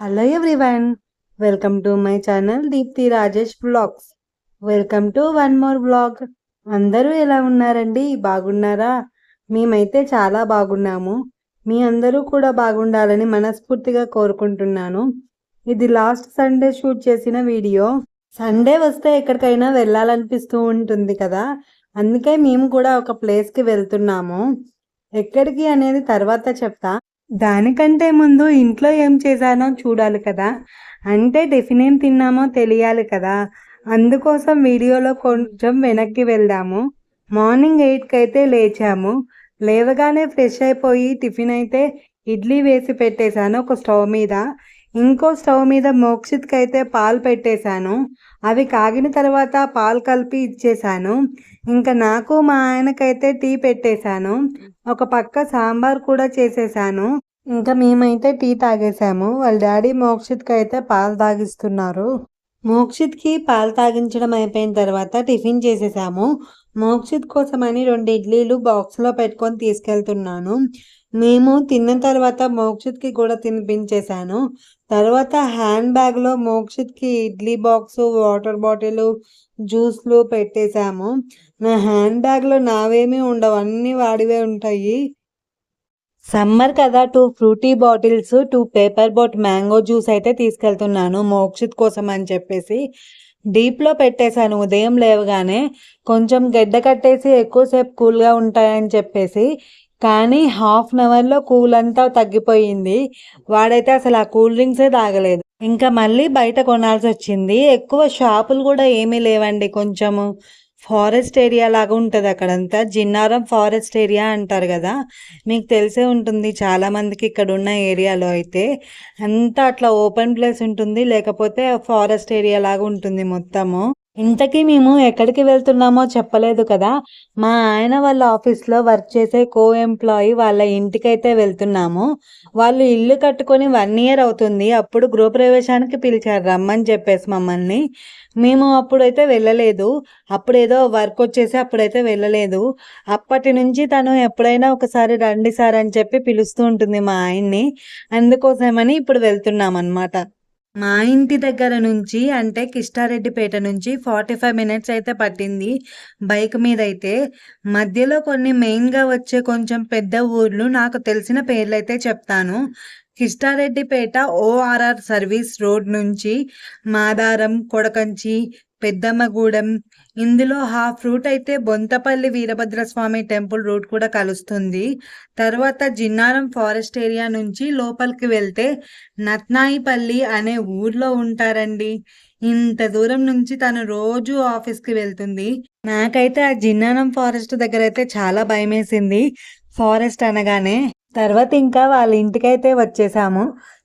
Hello everyone welcome to my channel Deepthi Rajesh vlogs welcome to one more vlog అందరూ ఎలా ఉన్నారండి? బాగున్నారా? మేమైతే చాలా బాగున్నాము. మీ అందరూ కూడా బాగుండాలని మనస్ఫూర్తిగా కోరుకుంటున్నాను. ఇది లాస్ట్ సండే షూట్ చేసిన వీడియో సండే వస్తే ఎక్కడికైనా వెళ్ళాలనిపిస్తూ ఉంటుంది కదా? అందుకే మేము కూడా ఒక ప్లేస్కి వెళ్తున్నాము. ఎక్కడికి అనేది తర్వాత చెప్తా. దానికంటే ముందు ఇంట్లో ఏం చేశానో చూడాలి కదా. అంటే టిఫిన్ ఏం తిన్నామో తెలియాలి కదా. అందుకోసం వీడియోలో కొంచెం వెనక్కి వెళ్దాము. మార్నింగ్ ఎయిట్కి అయితే లేచాము. లేవగానే ఫ్రెష్ అయిపోయి టిఫిన్ అయితే ఇడ్లీ వేసి పెట్టేశాను ఒక స్టవ్ మీద. ఇంకో స్టవ్ మీద మోక్షిత్కి అయితే పాలు పెట్టేశాను. అవి కాగిన తర్వాత పాలు కలిపి ఇచ్చేసాను ఇంకా నాకు మా ఆయనకైతే టీ పెట్టేశాను. ఒక పక్క సాంబార్ కూడా చేసేసాను ఇంకా మేమైతే టీ తాగేసాము వాళ్ళ డాడీ మోక్షిత్కి అయితే పాలు తాగిస్తున్నారు. మోక్షిత్కి పాలు తాగించడం అయిపోయిన తర్వాత టిఫిన్ చేసేసాము మోక్షిత్ కోసమని రెండు ఇడ్లీలు బాక్స్లో పెట్టుకొని తీసుకెళ్తున్నాను. మేము తిన్న తర్వాత మోక్షిత్కి కూడా తినిపించేశాను. తర్వాత హ్యాండ్ బ్యాగ్లో మోక్షిత్కి ఇడ్లీ బాక్స్ వాటర్ బాటిల్ జ్యూస్లు పెట్టేశాము. నా హ్యాండ్ బ్యాగ్లో నావేమీ ఉండవు అన్నీ వాడివే ఉంటాయి. సమ్మర్ కదా two Frooti bottles two Paper Boat mango juice అయితే తీసుకెళ్తున్నాను మోక్షిత్ కోసం అని చెప్పేసి. డీప్లో పెట్టేశాను ఉదయం లేవగానే. కొంచెం గడ్డ కట్టేసి ఎక్కువసేపు కూల్గా ఉంటాయని చెప్పేసి. కానీ హాఫ్ అన్ అవర్లో కూల్ అంతా తగ్గిపోయింది. వాడైతే అసలు ఆ కూల్ డ్రింక్సే తాగలేదు. ఇంకా మళ్ళీ బయట కొనాల్సి వచ్చింది. ఎక్కువ షాపులు కూడా ఏమీ లేవండి. కొంచెము ఫారెస్ట్ ఏరియా లాగా ఉంటుంది అక్కడంతా. జిన్నారం ఫారెస్ట్ ఏరియా అంటారు కదా. మీకు తెలిసే ఉంటుంది చాలామందికి ఇక్కడ ఉన్న ఏరియాలో అయితే. అంతా అట్లా ఓపెన్ ప్లేస్ ఉంటుంది. లేకపోతే ఫారెస్ట్ ఏరియా లాగా ఉంటుంది మొత్తము. ఇంతకీ మేము ఎక్కడికి వెళ్తున్నామో చెప్పలేదు కదా. మా ఆయన వాళ్ళ ఆఫీస్లో వర్క్ చేసే కో ఎంప్లాయీ వాళ్ళ ఇంటికైతే వెళ్తున్నాము. వాళ్ళు ఇల్లు కట్టుకొని వన్ ఇయర్ అవుతుంది. అప్పుడు గృహప్రవేశానికి పిలిచారు. రమ్మని చెప్పేసి మమ్మల్ని. మేము అప్పుడైతే వెళ్ళలేదు. అప్పుడు ఏదో వర్క్ వచ్చేసి అప్పుడైతే వెళ్ళలేదు. అప్పటి నుంచి తను ఎప్పుడైనా ఒకసారి రండి సార్ అని చెప్పి పిలుస్తూ ఉంటుంది మా ఆయన్ని. అందుకోసమని ఇప్పుడు వెళ్తున్నాం అనమాట మా ఇంటి దగ్గర నుంచి అంటే కిష్టారెడ్డిపేట నుంచి ఫార్టీ ఫైవ్ మినిట్స్ అయితే పట్టింది బైక్ మీద అయితే మధ్యలో కొన్ని మెయిన్గా వచ్చే కొంచెం పెద్ద ఊర్లు నాకు తెలిసిన పేర్లు అయితే చెప్తాను. కిష్టారెడ్డిపేట ఓఆర్ఆర్ సర్వీస్ రోడ్ నుంచి మాదారం కొడకంచి పెద్దమ్మగూడెం ఇందులో హాఫ్ రూట్ అయితే బొంతపల్లి వీరభద్రస్వామి టెంపుల్ రూట్ కూడా కలుస్తుంది. తర్వాత జిన్నారం ఫారెస్ట్ ఏరియా నుంచి లోపలికి వెళ్తే నత్నాయిపల్లి అనే ఊర్లో ఉంటారండి. ఇంత దూరం నుంచి తను రోజు ఆఫీస్కి వెళ్తుంది. నాకైతే ఆ జిన్నారం ఫారెస్ట్ దగ్గర అయితే చాలా భయమేసింది. ఫారెస్ట్ అనగానే తర్వాత ఇంకా వాళ్ళ ఇంటికైతే వచ్చేసాము.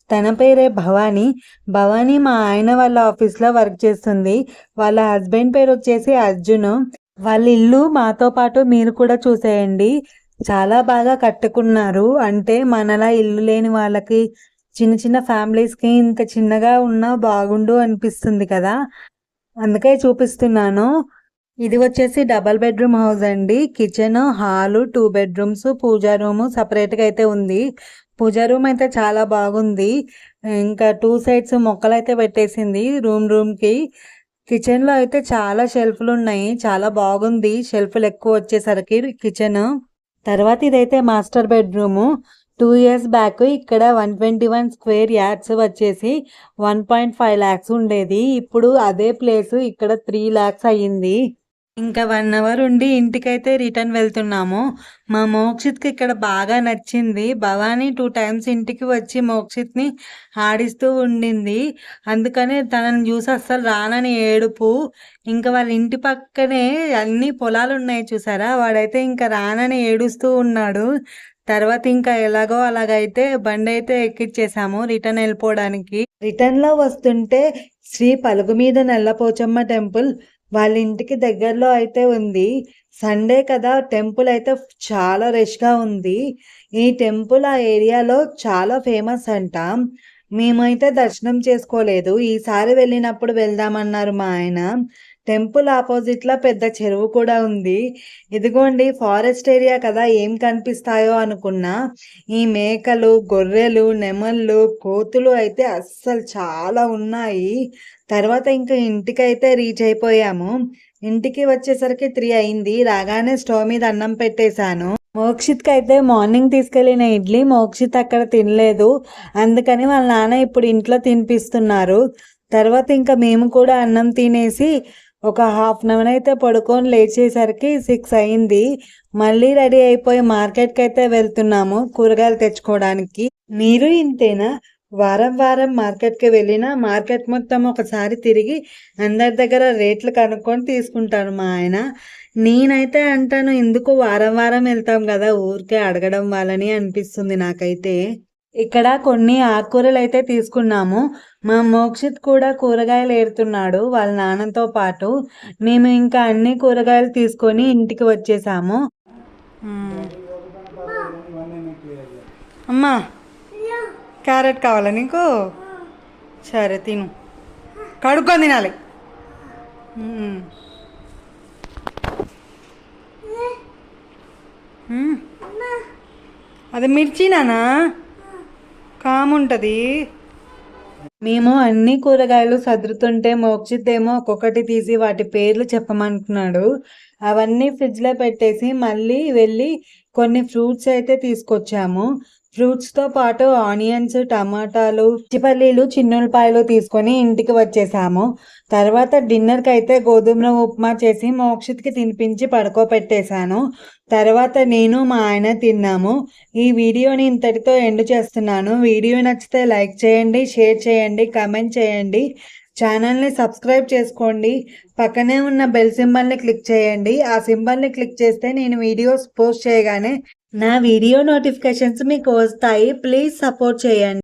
తన పేరే భవానీ. భవానీ మా ఆయన వాళ్ళ ఆఫీస్లో వర్క్ చేస్తుంది. వాళ్ళ హస్బెండ్ పేరు వచ్చేసి అర్జున్. వాళ్ళ ఇల్లు మాతో పాటు మీరు కూడా చూసేయండి. చాలా బాగా కట్టుకున్నారు. అంటే మనలా ఇల్లు లేని వాళ్ళకి చిన్న చిన్న ఫ్యామిలీస్కి ఇంకా చిన్నగా ఉన్నా బాగుండు అనిపిస్తుంది కదా. అందుకే చూపిస్తున్నాను. ఇది వచ్చేసి డబల్ బెడ్రూమ్ హౌస్ అండి. Kitchen hall two bedrooms pooja room సపరేట్గా అయితే ఉంది. పూజా రూమ్ అయితే చాలా బాగుంది. ఇంకా టూ సైడ్స్ మొక్కలు అయితే పెట్టేసింది రూమ్ రూమ్కి. కిచెన్లో అయితే చాలా షెల్ఫ్లు ఉన్నాయి. చాలా బాగుంది. షెల్ఫ్లు ఎక్కువ వచ్చేసరికి కిచెన్. తర్వాత ఇదైతే master bedroom. Two years back ఇక్కడ one twenty one square yards వచ్చేసి వన్ పాయింట్ ఫైవ్ ల్యాక్స్ ఉండేది. ఇప్పుడు అదే ప్లేస్ ఇక్కడ త్రీ ల్యాక్స్ అయ్యింది. ఇంకా వన్ అవర్ ఉండి ఇంటికైతే రిటర్న్ వెళ్తున్నాము. మా మోక్షిత్కి ఇక్కడ బాగా నచ్చింది. భవానీ టూ టైమ్స్ ఇంటికి వచ్చి మోక్షిత్ని ఆడిస్తూ ఉండింది. అందుకనే తనని చూసి అస్సలు రానని ఏడుపు. ఇంకా వాళ్ళ ఇంటి పక్కనే అన్ని పొలాలు ఉన్నాయి చూసారా? వాడైతే ఇంకా రానని ఏడుస్తూ ఉన్నాడు. తర్వాత ఇంకా ఎలాగో అలాగైతే బండి అయితే ఎక్కిచ్చేసాము రిటర్న్ వెళ్ళిపోవడానికి. రిటర్న్లో వస్తుంటే శ్రీ పలుగు మీద నల్లపోచమ్మ టెంపుల్ వాళ్ళ ఇంటికి దగ్గరలో అయితే ఉంది. సండే కదా టెంపుల్ అయితే చాలా రష్గా ఉంది. ఈ టెంపుల్ ఆ ఏరియాలో చాలా ఫేమస్ అంట. మేమైతే దర్శనం చేసుకోలేదు. ఈసారి వెళ్ళినప్పుడు వెళ్దామన్నారు మా ఆయన. టెంపుల్ ఆపోజిట్లో పెద్ద చెరువు కూడా ఉంది. ఇదిగోండి ఫారెస్ట్ ఏరియా కదా ఏం కనిపిస్తాయో అనుకున్నా. ఈ మేకలు గొర్రెలు నెమళ్ళు కోతులు అయితే అస్సలు చాలా ఉన్నాయి. తర్వాత ఇంకా ఇంటికైతే రీచ్ అయిపోయాము. ఇంటికి వచ్చేసరికి త్రీ అయింది. రాగానే స్టవ్ మీద అన్నం పెట్టేశాను. మోక్షిత్కి అయితే మార్నింగ్ తీసుకెళ్ళిన ఇడ్లీ మోక్షిత్ అక్కడ తినలేదు. అందుకని వాళ్ళ నాన్న ఇప్పుడు ఇంట్లో తినిపిస్తున్నారు. తర్వాత ఇంకా మేము కూడా అన్నం తినేసి ఒక హాఫ్ అన్ అవర్ అయితే పడుకొని లేచేసరికి సిక్స్ అయింది. మళ్ళీ రెడీ అయిపోయి మార్కెట్కి అయితే వెళ్తున్నాము కూరగాయలు తెచ్చుకోవడానికి. మీరు ఇంతేనా? వారం వారం మార్కెట్కి వెళ్ళినా మార్కెట్ మొత్తం ఒకసారి తిరిగి అందరి దగ్గర రేట్లు కనుక్కొని తీసుకుంటాను మా ఆయన. నేనైతే అంటాను ఎందుకు వారం వారం వెళ్తాం కదా? ఊరికే అడగడం వాళ్ళని అనిపిస్తుంది నాకైతే. ఇక్కడ కొన్ని ఆకుకూరలు అయితే తీసుకున్నాము. మా మోక్షిత్ కూడా కూరగాయలు ఏరుతున్నాడు వాళ్ళ నాన్నతో పాటు. మేము ఇంకా అన్ని కూరగాయలు తీసుకొని ఇంటికి వచ్చేసాము. అమ్మా క్యారెట్ కావాలా నీకు? సరే తిను. కడుక్కొని తినాలి. అది మిర్చి అది మిర్చినానా కాముంటది. మేము అన్ని కూరగాయలు సదురుతుంటే మోక్షితేమో ఒక్కొక్కటి తీసి వాటి పేర్లు చెప్పమంటున్నాడు. అవన్నీ ఫ్రిడ్జ్లో పెట్టేసి మళ్ళీ వెళ్ళి కొన్ని ఫ్రూట్స్ అయితే తీసుకొచ్చాము. ఫ్రూట్స్తో పాటు ఆనియన్స్ టమాటాలు చిపల్లీలు చిన్నులపాయలు తీసుకొని ఇంటికి వచ్చేసాము. తర్వాత డిన్నర్కి అయితే గోధుమ ఉప్మా చేసి మోక్షిత్కి తినిపించి పడుకోబెట్టేశాను. తర్వాత నేను మా ఆయన తిన్నాము. ఈ వీడియోని ఇంతటితో ఎండ్ చేస్తున్నాను. వీడియో నచ్చితే లైక్ చేయండి షేర్ చేయండి కమెంట్ చేయండి. ఛానల్ని సబ్స్క్రైబ్ చేసుకోండి. పక్కనే ఉన్న బెల్ సింబల్ని క్లిక్ చేయండి. ఆ సింబల్ని క్లిక్ చేస్తే నేను వీడియోస్ పోస్ట్ చేయగానే నా వీడియో నోటిఫికేషన్స్ మీకు వస్తాయి. ప్లీజ్ సపోర్ట్ చేయండి.